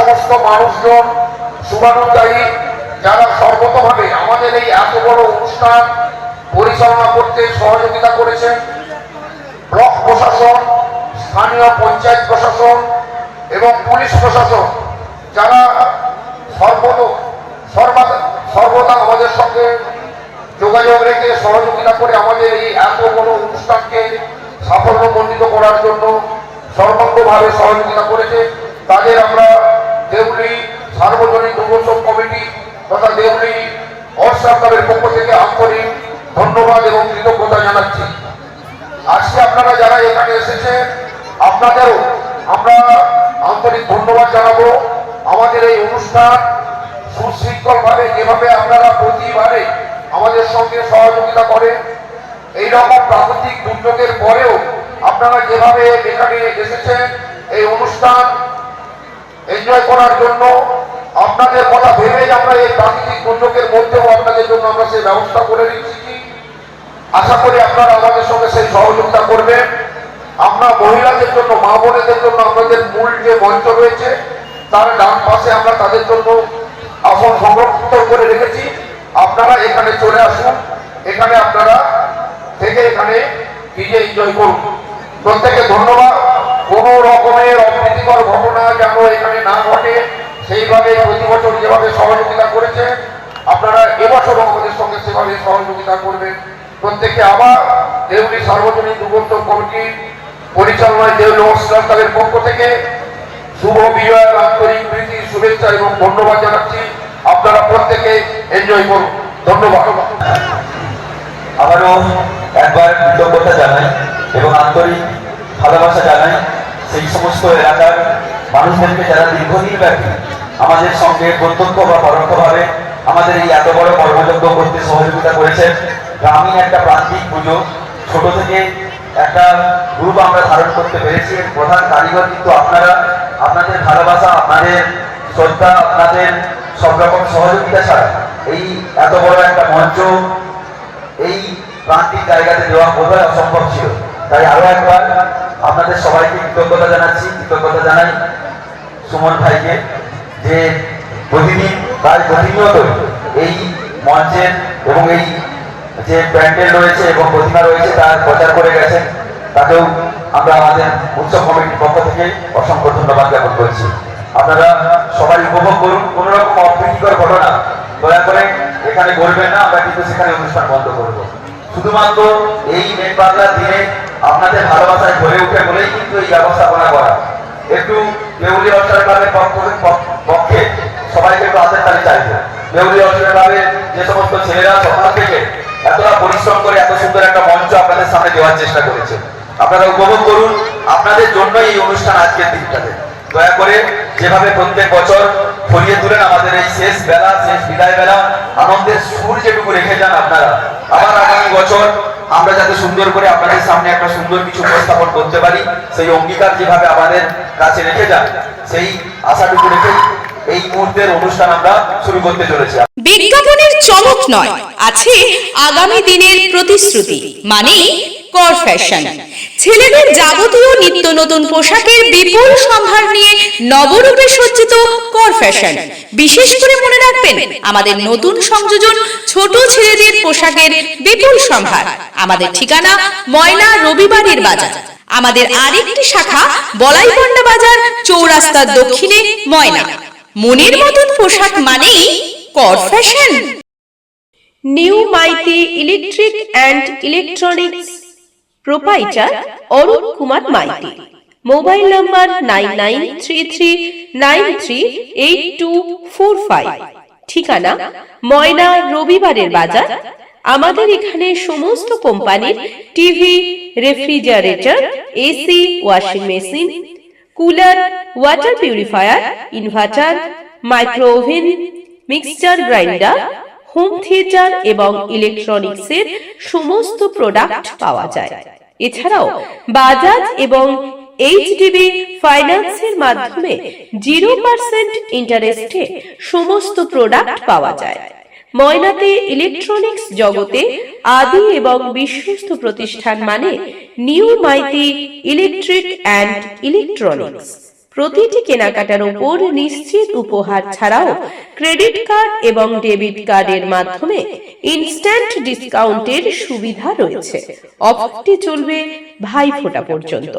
সমস্ত মানুষজন শুভানুযায়ী যারা সর্বতভাবে আমাদের এই এত বড় অনুষ্ঠান পরিচালনা করতে সহযোগিতা করেছেন, ব্লক প্রশাসন, স্থানীয় পঞ্চায়েত প্রশাসন এবং পুলিশ প্রশাসন, যারা সর্বদ সর্বদা সর্বদা আমাদের সঙ্গে যোগাযোগ রেখে সহযোগিতা করে আমাদের এই এত বড় অনুষ্ঠানকে সাফল্যমণ্ডিত করার জন্য সর্বাঙ্গভাবে সহযোগিতা করেছে, তাদের আমরা দেউলি সার্বজনীন দুর্গোৎসব কমিটি তথা দেউলি অর সরকারের পক্ষ থেকে আন্তরিক ধন্যবাদ এবং কৃতজ্ঞতা জানাচ্ছি। আজকে আপনারা যারা এখানে এসেছেন, আপনাদেরও আমরা আন্তরিক ধন্যবাদ জানাব। আমাদের এই অনুষ্ঠান সুশৃঙ্খলভাবে যেভাবে আপনারা প্রতিবারে আমাদের সঙ্গে সহযোগিতা করেন এই রকম প্রাকৃতিক দুর্যোগের পরেও আপনারা যেভাবে এখানে এসেছেন, এই অনুষ্ঠান এনজয় করার জন্য আপনাদের কথা ভেবেই আমরা এই প্রাকৃতিক দুর্যোগের মধ্যেও আপনাদের জন্য আমরা সেই ব্যবস্থা করে দিচ্ছি। কি আশা করি আপনারা আমাদের সঙ্গে সেই সহযোগিতা করবেন। আমরা মহিলাদের জন্য, মা বোনেদের জন্য আমাদের মূল যে মঞ্চ রয়েছে, তার ডান পাশে আমরা তাদের জন্য আসন সংরক্ষিত করে রেখেছি। আপনারা এখানে চলে আসুন। এখানে আপনারা থেকে এখানে নিজে এনজয় করুন। প্রত্যেকে ধন্যবাদ। কোনো রকমের অপ্রীতিকর ঘটনা যেন এখানে না ঘটে। সেইভাবে প্রতি বছর যেভাবে সহযোগিতা করেছে, আপনারা এবছরও আমাদের সঙ্গে সেভাবে সহযোগিতা করবেন। প্রত্যেকে আবার দেউলি সার্বজনীন দুর্গোত্তর কমিটির পরিচালনায় দেউলি অস্ত্রাস্তাবের পক্ষ থেকে শুভ বিজয়ের আন্তরিক প্রীতি, শুভেচ্ছা এবং ধন্যবাদ জানাচ্ছি। আপনারা প্রত্যেকে এনজয় করুন। ধন্যবাদ। আবারও একবার কৃতজ্ঞতা জানাই এবং আন্তরিক ভালোবাসা জানাই সেই সমস্ত এলাকার মানুষদেরকে যারা দীর্ঘদিন ব্যাপী আমাদের সঙ্গে প্রত্যক্ষ বা পরোক্ষভাবে আমাদের এই এত বড় কর্মযজ্ঞ করতে সহযোগিতা করেছেন। গ্রামীণ একটা প্রান্তিক পুজো। ছোট থেকে একটা গ্রুপ আমরা ধারণ করতে পেরেছি। প্রধান কারিগর কিন্তু আপনারা। আপনাদের ভালোবাসা, আপনাদের শ্রদ্ধা, আপনাদের সব রকম সহযোগিতা ছাড়া এই এত বড় একটা মঞ্চ এই প্রান্তিক জায়গাতে দেওয়া বোধহয় অসম্ভব ছিল। তাই আরও একবার আপনাদের সবাইকে কৃতজ্ঞতা জানাচ্ছি। কৃতজ্ঞতা জানাই সুমন ভাইকে। যে প্রতিদিন প্রায় প্রতিনিয়ত এই মঞ্চের এবং এই যে প্যান্ডেল রয়েছে এবং প্রতিমা রয়েছে, তার প্রচার করে গেছেন। তাকেও আমরা আমাদের উৎসব কমিটির পক্ষ থেকে অসংখ্য ধন্যবাদ জ্ঞাপন করছি। আপনারা সবাই উপভোগ করুন কোন রকম অপ্রীতিকর ঘটনা, দয়া করে এখানে করবেন না, আমরা কিন্তু সেখানে অনুষ্ঠান বন্ধ করব। শুধুমাত্র এই মেন বাংলার দিনে আপনাদের ভালোবাসায় ভরে উঠে বলেই কিন্তু এই ব্যবস্থাপনা করা। একটু দেউলি পক্ষ পক্ষে সবাইকে একটু হাতের তালি চাইব অর্চনা ক্লাবের যে সমস্ত ছেলেরা সকাল থেকে এতটা পরিশ্রম করে এত সুন্দর একটা মঞ্চ আপনাদের সামনে দেওয়ার চেষ্টা করেছে। আপনারা উপভোগ করুন, আপনাদের জন্য এই অনুষ্ঠান আজকের দিনটাতে। দয়া করে যেভাবে প্রত্যেক বছর ফরিয়ে তুলেন আমাদের এই শেষ বেলা, শেষ বিদায় বেলা, আনন্দের সুর যেটুকু রেখে যান আপনারা, আবার আগামী বছর আমরা যাতে সুন্দর করে আপনাদের সামনে একটা সুন্দর কিছু উপস্থাপন করতে পারি, সেই অঙ্গীকার যেভাবে আমাদের কাছে রেখে যান, সেই আশাটুকু রেখে এই মুহূর্তের অনুষ্ঠান আমরা শুরু করতে চলেছি। বিজ্ঞাপনের চমক নয়, আছে আগামী দিনের প্রতিশ্রুতি মানে কর ফ্যাশন ছেলেদের যাবতীয় নিত্য নতুন পোশাকের বিপুল সম্ভার নিয়ে নবরূপে সজ্জিত কর ফ্যাশন বিশেষ করে মনে রাখবেন, আমাদের নতুন সংযোজন ছোট ছেলেদের পোশাকের বিপুল সম্ভার। আমাদের ঠিকানা ময়না রবিবারের বাজার। আমাদের আরেকটি শাখা বলাইপন্ডা বাজার চৌরাস্তার দক্ষিণে ময়না। মনের মতন পোশাক মানেই কর fashion new Maity electric and electronics proprietor Arun Kumar Maity mobile number nine nine three three nine three eight two four five ঠিকানা, ময়না রবিবারের বাজার। আমাদের এখানে সমস্ত কোম্পানির TV refrigerator AC washing machine cooler water purifier inverter micro oven mixture grinder home theatre এবং ইলেকট্রনিক্সের সমস্ত প্রোডাক্ট পাওয়া যায়। এছাড়াও বাজাজ এবং এইচডিবি ফাইন্যান্সের মাধ্যমে জিরো পার্সেন্ট ইন্টারেস্টে সমস্ত প্রোডাক্ট পাওয়া যায়। ময়নাতে ইলেকট্রনিক্স জগতে আদি এবং বিশ্বস্ত প্রতিষ্ঠান মানে new Maity electric and electronics. প্রতিটি কেনাকাটার উপর নিশ্চিত উপহার ছাড়াও ক্রেডিট কার্ড এবং ডেবিট কার্ডের মাধ্যমে ইনস্ট্যান্ট ডিসকাউন্টের সুবিধা রয়েছে। অফারটি চলবে ভাইফোঁটা পর্যন্ত।